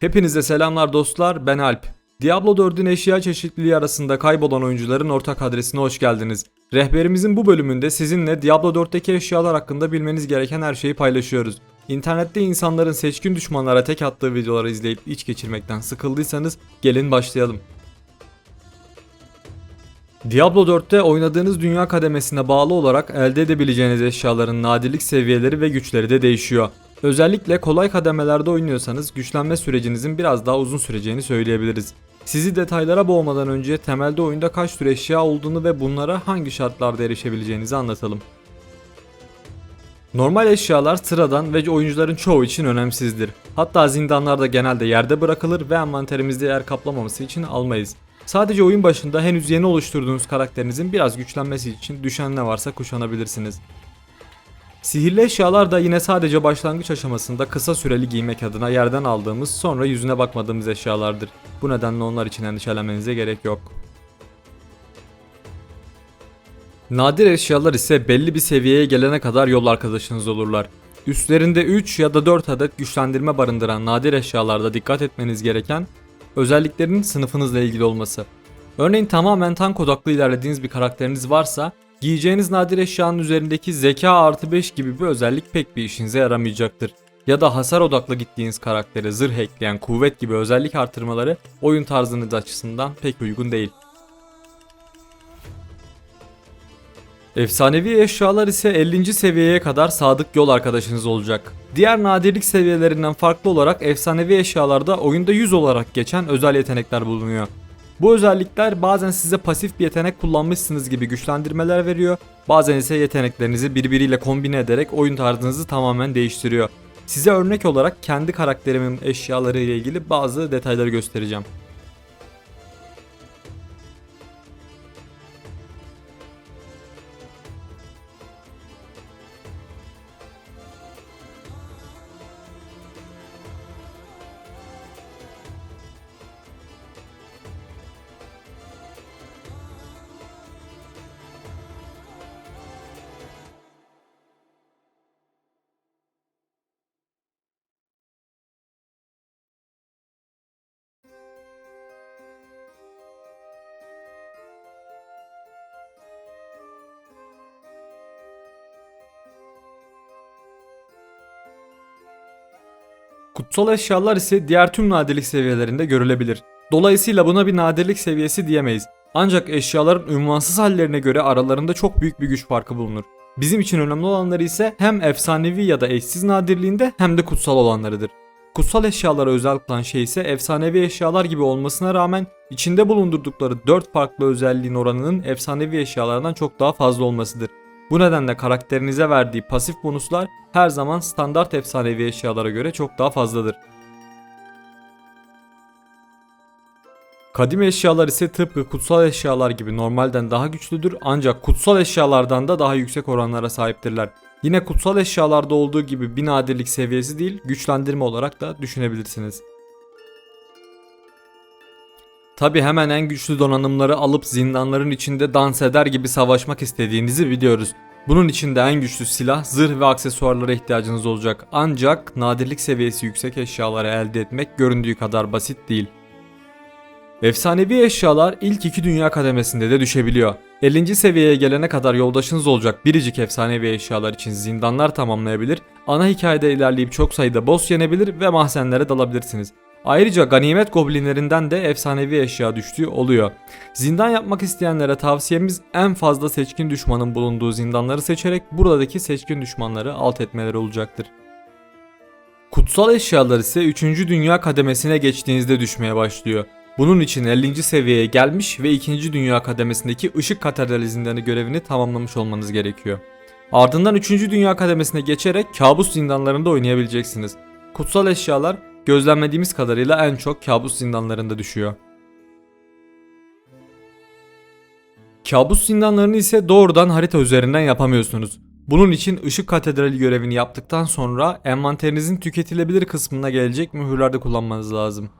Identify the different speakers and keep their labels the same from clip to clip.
Speaker 1: Hepinize selamlar dostlar, ben Alp. Diablo 4'ün eşya çeşitliliği arasında kaybolan oyuncuların ortak adresine hoş geldiniz. Rehberimizin bu bölümünde sizinle Diablo 4'teki eşyalar hakkında bilmeniz gereken her şeyi paylaşıyoruz. İnternette insanların seçkin düşmanlara tek attığı videoları izleyip iç geçirmekten sıkıldıysanız gelin başlayalım. Diablo 4'te oynadığınız dünya kademesine bağlı olarak elde edebileceğiniz eşyaların nadirlik seviyeleri ve güçleri de değişiyor. Özellikle kolay kademelerde oynuyorsanız güçlenme sürecinizin biraz daha uzun süreceğini söyleyebiliriz. Sizi detaylara boğmadan önce temelde oyunda kaç tür eşya olduğunu ve bunlara hangi şartlarda erişebileceğinizi anlatalım. Normal eşyalar sıradan ve oyuncuların çoğu için önemsizdir. Hatta zindanlarda genelde yerde bırakılır ve envanterimizde yer kaplamaması için almayız. Sadece oyun başında henüz yeni oluşturduğunuz karakterinizin biraz güçlenmesi için düşen ne varsa kuşanabilirsiniz. Sihirli eşyalar da yine sadece başlangıç aşamasında kısa süreli giymek adına yerden aldığımız sonra yüzüne bakmadığımız eşyalardır. Bu nedenle onlar için endişelenmenize gerek yok. Nadir eşyalar ise belli bir seviyeye gelene kadar yol arkadaşınız olurlar. Üstlerinde 3 ya da 4 adet güçlendirme barındıran nadir eşyalarda dikkat etmeniz gereken özelliklerin sınıfınızla ilgili olması. Örneğin tamamen tank odaklı ilerlediğiniz bir karakteriniz varsa giyeceğiniz nadir eşyanın üzerindeki zeka artı 5 gibi bir özellik pek bir işinize yaramayacaktır. Ya da hasar odaklı gittiğiniz karaktere zırh ekleyen kuvvet gibi özellik artırmaları oyun tarzınız açısından pek uygun değil. Efsanevi eşyalar ise 50. seviyeye kadar sadık yol arkadaşınız olacak. Diğer nadirlik seviyelerinden farklı olarak efsanevi eşyalarda oyunda 100 olarak geçen özel yetenekler bulunuyor. Bu özellikler bazen size pasif bir yetenek kullanmışsınız gibi güçlendirmeler veriyor, bazen ise yeteneklerinizi birbiriyle kombine ederek oyun tarzınızı tamamen değiştiriyor. Size örnek olarak kendi karakterimin eşyaları ile ilgili bazı detayları göstereceğim. Kutsal eşyalar ise diğer tüm nadirlik seviyelerinde görülebilir. Dolayısıyla buna bir nadirlik seviyesi diyemeyiz. Ancak eşyaların ünvansız hallerine göre aralarında çok büyük bir güç farkı bulunur. Bizim için önemli olanları ise hem efsanevi ya da eşsiz nadirliğinde hem de kutsal olanlarıdır. Kutsal eşyalara özel kılan şey ise efsanevi eşyalar gibi olmasına rağmen içinde bulundurdukları 4 farklı özelliğin oranının efsanevi eşyalardan çok daha fazla olmasıdır. Bu nedenle karakterinize verdiği pasif bonuslar her zaman standart efsanevi eşyalara göre çok daha fazladır. Kadim eşyalar ise tıpkı kutsal eşyalar gibi normalden daha güçlüdür ancak kutsal eşyalardan da daha yüksek oranlara sahiptirler. Yine kutsal eşyalarda olduğu gibi bir nadirlik seviyesi değil güçlendirme olarak da düşünebilirsiniz. Tabi hemen en güçlü donanımları alıp zindanların içinde dans eder gibi savaşmak istediğinizi biliyoruz. Bunun için de en güçlü silah, zırh ve aksesuarlara ihtiyacınız olacak. Ancak nadirlik seviyesi yüksek eşyaları elde etmek göründüğü kadar basit değil. Efsanevi eşyalar ilk iki dünya kademesinde de düşebiliyor. 50. seviyeye gelene kadar yoldaşınız olacak biricik efsanevi eşyalar için zindanlar tamamlayabilir, ana hikayede ilerleyip çok sayıda boss yenebilir ve mahzenlere dalabilirsiniz. Ayrıca ganimet goblinlerinden de efsanevi eşya düştüğü oluyor. Zindan yapmak isteyenlere tavsiyemiz en fazla seçkin düşmanın bulunduğu zindanları seçerek buradaki seçkin düşmanları alt etmeleri olacaktır. Kutsal eşyalar ise 3. dünya kademesine geçtiğinizde düşmeye başlıyor. Bunun için 50. seviyeye gelmiş ve 2. dünya kademesindeki ışık katedrali zindanı görevini tamamlamış olmanız gerekiyor. Ardından 3. dünya kademesine geçerek kabus zindanlarında oynayabileceksiniz. Kutsal eşyalar gözlemlediğimiz kadarıyla en çok kabus zindanlarında düşüyor. Kabus zindanlarını ise doğrudan harita üzerinden yapamıyorsunuz. Bunun için ışık katedrali görevini yaptıktan sonra envanterinizin tüketilebilir kısmına gelecek mühürlerde kullanmanız lazım.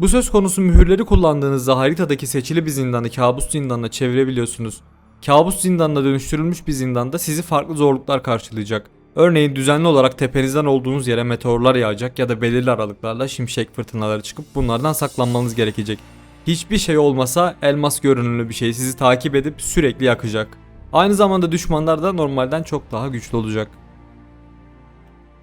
Speaker 1: Bu söz konusu mühürleri kullandığınızda haritadaki seçili bir zindanı kabus zindanına çevirebiliyorsunuz. Kabus zindanına dönüştürülmüş bir zindanda sizi farklı zorluklar karşılayacak. Örneğin düzenli olarak tepenizden olduğunuz yere meteorlar yağacak ya da belirli aralıklarla şimşek fırtınaları çıkıp bunlardan saklanmanız gerekecek. Hiçbir şey olmasa elmas görünümlü bir şey sizi takip edip sürekli yakacak. Aynı zamanda düşmanlar da normalden çok daha güçlü olacak.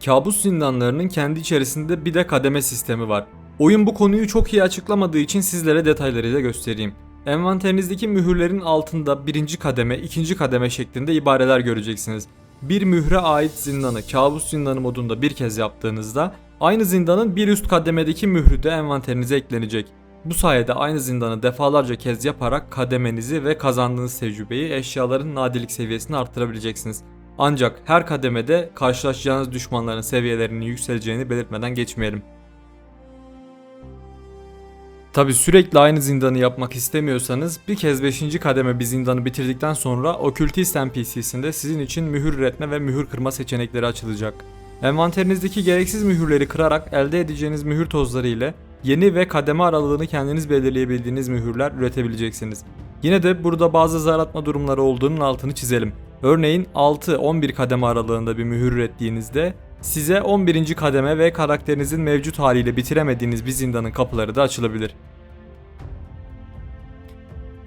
Speaker 1: Kabus zindanlarının kendi içerisinde bir de kademe sistemi var. Oyun bu konuyu çok iyi açıklamadığı için sizlere detaylarıyla göstereyim. Envanterinizdeki mühürlerin altında birinci kademe, ikinci kademe şeklinde ibareler göreceksiniz. Bir mühre ait zindanı kabus zindanı modunda bir kez yaptığınızda aynı zindanın bir üst kademedeki mührü de envanterinize eklenecek. Bu sayede aynı zindanı defalarca kez yaparak kademenizi ve kazandığınız tecrübeyi eşyaların nadirlik seviyesini arttırabileceksiniz. Ancak her kademede karşılaşacağınız düşmanların seviyelerinin yükseleceğini belirtmeden geçmeyelim. Tabi sürekli aynı zindanı yapmak istemiyorsanız bir kez 5. kademe bir zindanı bitirdikten sonra Okültist NPC'sinde sizin için mühür üretme ve mühür kırma seçenekleri açılacak. Envanterinizdeki gereksiz mühürleri kırarak elde edeceğiniz mühür tozları ile yeni ve kademe aralığını kendiniz belirleyebildiğiniz mühürler üretebileceksiniz. Yine de burada bazı zar atma durumları olduğunun altını çizelim. Örneğin 6-11 kademe aralığında bir mühür ürettiğinizde size 11. kademe ve karakterinizin mevcut haliyle bitiremediğiniz bir zindanın kapıları da açılabilir.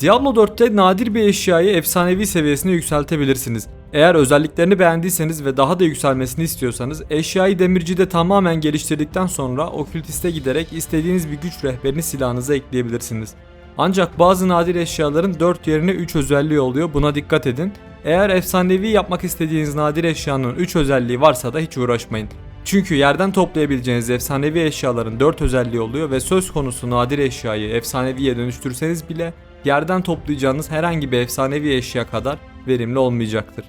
Speaker 1: Diablo 4'te nadir bir eşyayı efsanevi seviyesine yükseltebilirsiniz. Eğer özelliklerini beğendiyseniz ve daha da yükselmesini istiyorsanız eşyayı demircide tamamen geliştirdikten sonra okültiste giderek istediğiniz bir güç rehberini silahınıza ekleyebilirsiniz. Ancak bazı nadir eşyaların 4 yerine 3 özelliği oluyor buna dikkat edin. Eğer efsanevi yapmak istediğiniz nadir eşyanın 3 özelliği varsa da hiç uğraşmayın. Çünkü yerden toplayabileceğiniz efsanevi eşyaların 4 özelliği oluyor ve söz konusu nadir eşyayı efsaneviye dönüştürseniz bile yerden toplayacağınız herhangi bir efsanevi eşya kadar verimli olmayacaktır.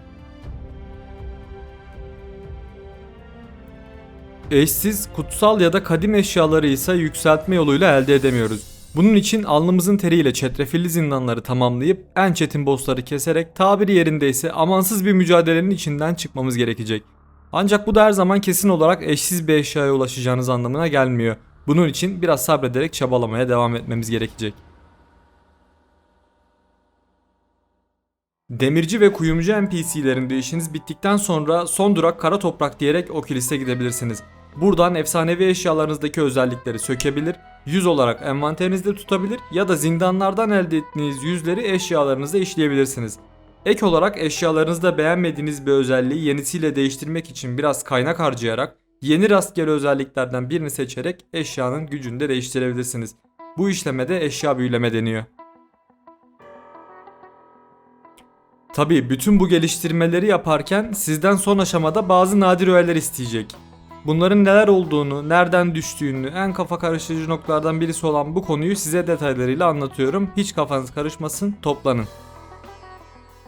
Speaker 1: Eşsiz, kutsal ya da kadim eşyaları ise yükseltme yoluyla elde edemiyoruz. Bunun için alnımızın teriyle çetrefilli zindanları tamamlayıp en çetin bossları keserek tabiri yerindeyse amansız bir mücadelenin içinden çıkmamız gerekecek. Ancak bu da her zaman kesin olarak eşsiz bir eşyaya ulaşacağınız anlamına gelmiyor. Bunun için biraz sabrederek çabalamaya devam etmemiz gerekecek. Demirci ve kuyumcu NPC'lerinde işiniz bittikten sonra son durak kara toprak diyerek o kilise gidebilirsiniz. Buradan efsanevi eşyalarınızdaki özellikleri sökebilir, yüz olarak envanterinizde tutabilir ya da zindanlardan elde ettiğiniz yüzleri eşyalarınıza işleyebilirsiniz. Ek olarak eşyalarınızda beğenmediğiniz bir özelliği yenisiyle değiştirmek için biraz kaynak harcayarak yeni rastgele özelliklerden birini seçerek eşyanın gücünü de değiştirebilirsiniz. Bu işlemede eşya büyüleme deniyor. Tabi bütün bu geliştirmeleri yaparken sizden son aşamada bazı nadir öğeler isteyecek. Bunların neler olduğunu, nereden düştüğünü, en kafa karıştırıcı noktalardan birisi olan bu konuyu size detaylarıyla anlatıyorum. Hiç kafanız karışmasın, toplanın.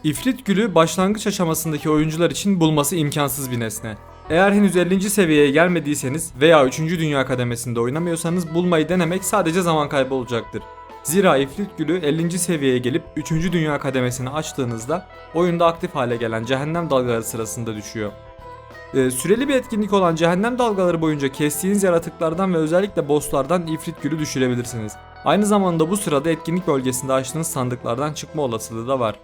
Speaker 1: İfrit gülü başlangıç aşamasındaki oyuncular için bulması imkansız bir nesne. Eğer henüz 50. seviyeye gelmediyseniz veya 3. dünya kademesinde oynamıyorsanız bulmayı denemek sadece zaman kaybı olacaktır. Zira ifrit gülü 50. seviyeye gelip 3. dünya kademesini açtığınızda oyunda aktif hale gelen cehennem dalgaları sırasında düşüyor. Ee, süreli bir etkinlik olan cehennem dalgaları boyunca kestiğiniz yaratıklardan ve özellikle bosslardan ifrit gülü düşürebilirsiniz. Aynı zamanda bu sırada etkinlik bölgesinde açtığınız sandıklardan çıkma olasılığı da var.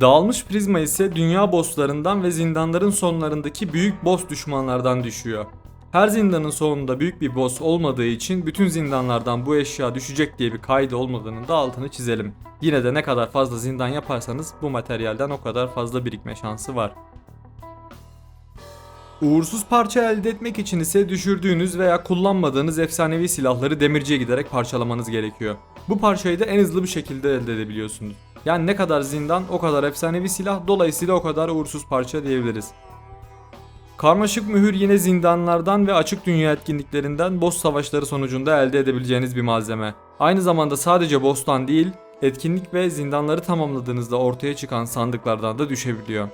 Speaker 1: Dağılmış prizma ise dünya bosslarından ve zindanların sonlarındaki büyük boss düşmanlardan düşüyor. Her zindanın sonunda büyük bir boss olmadığı için bütün zindanlardan bu eşya düşecek diye bir kaydı olmadığının da altını çizelim. Yine de ne kadar fazla zindan yaparsanız bu materyalden o kadar fazla birikme şansı var. Uğursuz parça elde etmek için ise düşürdüğünüz veya kullanmadığınız efsanevi silahları demirciye giderek parçalamanız gerekiyor. Bu parçayı da en hızlı bir şekilde elde edebiliyorsunuz. Yani ne kadar zindan o kadar efsanevi silah dolayısıyla o kadar uğursuz parça diyebiliriz. Karmaşık mühür yine zindanlardan ve açık dünya etkinliklerinden boss savaşları sonucunda elde edebileceğiniz bir malzeme. Aynı zamanda sadece boss'tan değil, etkinlik ve zindanları tamamladığınızda ortaya çıkan sandıklardan da düşebiliyor.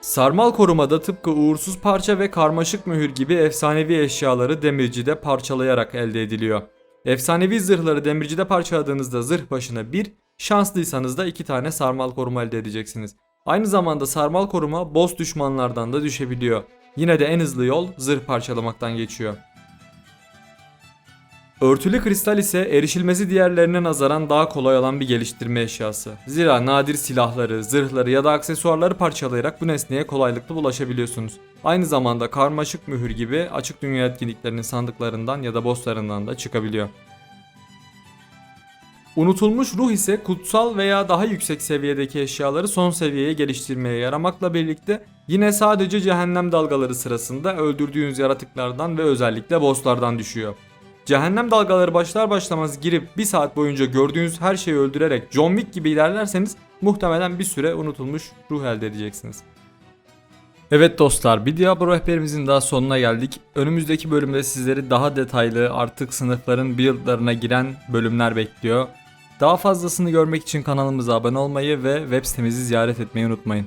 Speaker 1: Sarmal korumada tıpkı uğursuz parça ve karmaşık mühür gibi efsanevi eşyaları demircide parçalayarak elde ediliyor. Efsanevi zırhları demircide parçaladığınızda zırh başına 1, şanslıysanız da 2 tane sarmal koruma elde edeceksiniz. Aynı zamanda sarmal koruma boss düşmanlardan da düşebiliyor. Yine de en hızlı yol zırh parçalamaktan geçiyor. Örtülü kristal ise erişilmesi diğerlerine nazaran daha kolay olan bir geliştirme eşyası. Zira nadir silahları, zırhları ya da aksesuarları parçalayarak bu nesneye kolaylıkla ulaşabiliyorsunuz. Aynı zamanda karmaşık mühür gibi açık dünya etkinliklerinin sandıklarından ya da bosslarından da çıkabiliyor. Unutulmuş ruh ise kutsal veya daha yüksek seviyedeki eşyaları son seviyeye geliştirmeye yaramakla birlikte yine sadece cehennem dalgaları sırasında öldürdüğünüz yaratıklardan ve özellikle bosslardan düşüyor. Cehennem dalgaları başlar başlamaz girip bir saat boyunca gördüğünüz her şeyi öldürerek John Wick gibi ilerlerseniz muhtemelen bir süre unutulmuş ruh elde edeceksiniz. Evet dostlar bir Diablo rehberimizin daha sonuna geldik. Önümüzdeki bölümde sizleri daha detaylı artık sınıfların build'larına giren bölümler bekliyor. Daha fazlasını görmek için kanalımıza abone olmayı ve web sitemizi ziyaret etmeyi unutmayın.